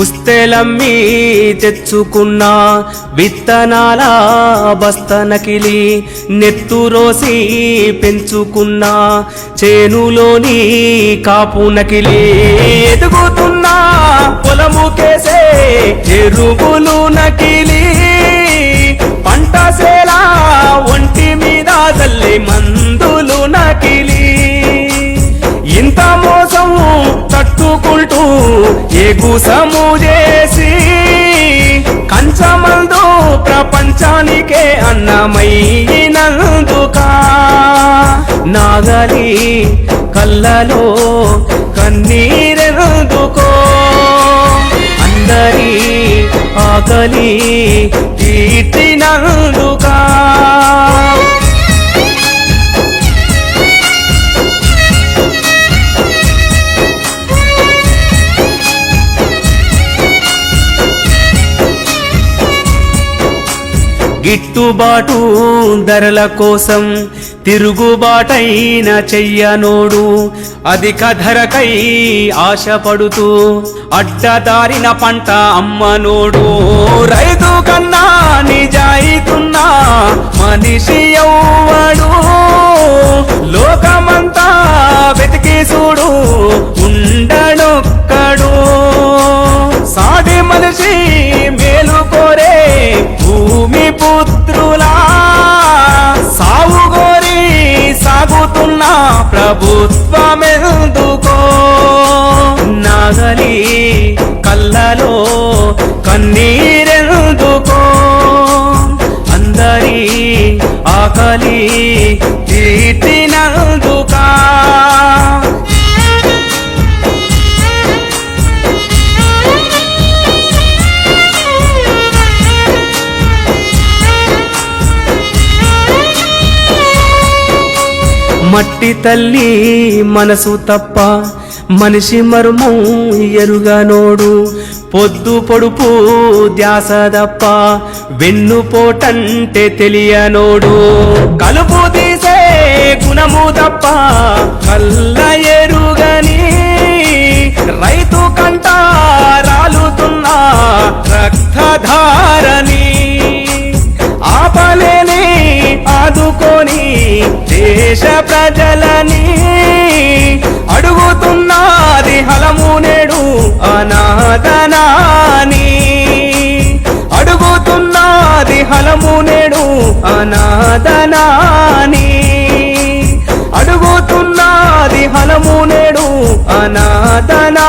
పుస్తెలమ్మి తెచ్చుకున్న విత్తనాల బస్తనకిలి నెత్తురోసి పెంచుకున్న చేనులోని కాపు నకిలి. ఎదుగుతున్నా పొలము కేసే ఎరువులు నకిలి. పంట సేలా ఒంటి మీద తల్లి మందులు ఎగుసము చేసి కంచమందు ప్రపంచానికే అన్నమైనందుక నాగలి కళ్ళలో కన్నీరెందుకో? అందరి ఆకలి తీర్చినందుకా. గిట్టుబాటు ధరల కోసం తిరుగుబాటైన చెయ్యనోడు అధిక ధరకై ఆశపడుతూ అడ్డదారిన పంట అమ్మనోడు. రైతు కన్నా నిజాయితున్నా మనిషి ఎవ్వడు. లోకమంతా వెతికి చూడు ప్రభుత్వమెందుకో? నాగలి కళ్ళలో కన్నీ మట్టి తల్లి మనసు తప్ప మనిషి మర్మం ఎరుగనోడు పొద్దు పొడుపు ధ్యాస తప్ప వెన్నుపోటంటే తెలియనోడు కలుపు తీసే గుణము తప్ప కళ్ళ ఎరుగని రైతు కంట రాలుతున్నా రక్తధారని ఆదుకొని దేశ ప్రజలని అడుగుతున్నది హలము నేడు అనాథనాని. అడుగుతున్నది హలము నేడు అనాథనాని. అడుగుతున్నది హలము నేడు అనాథనా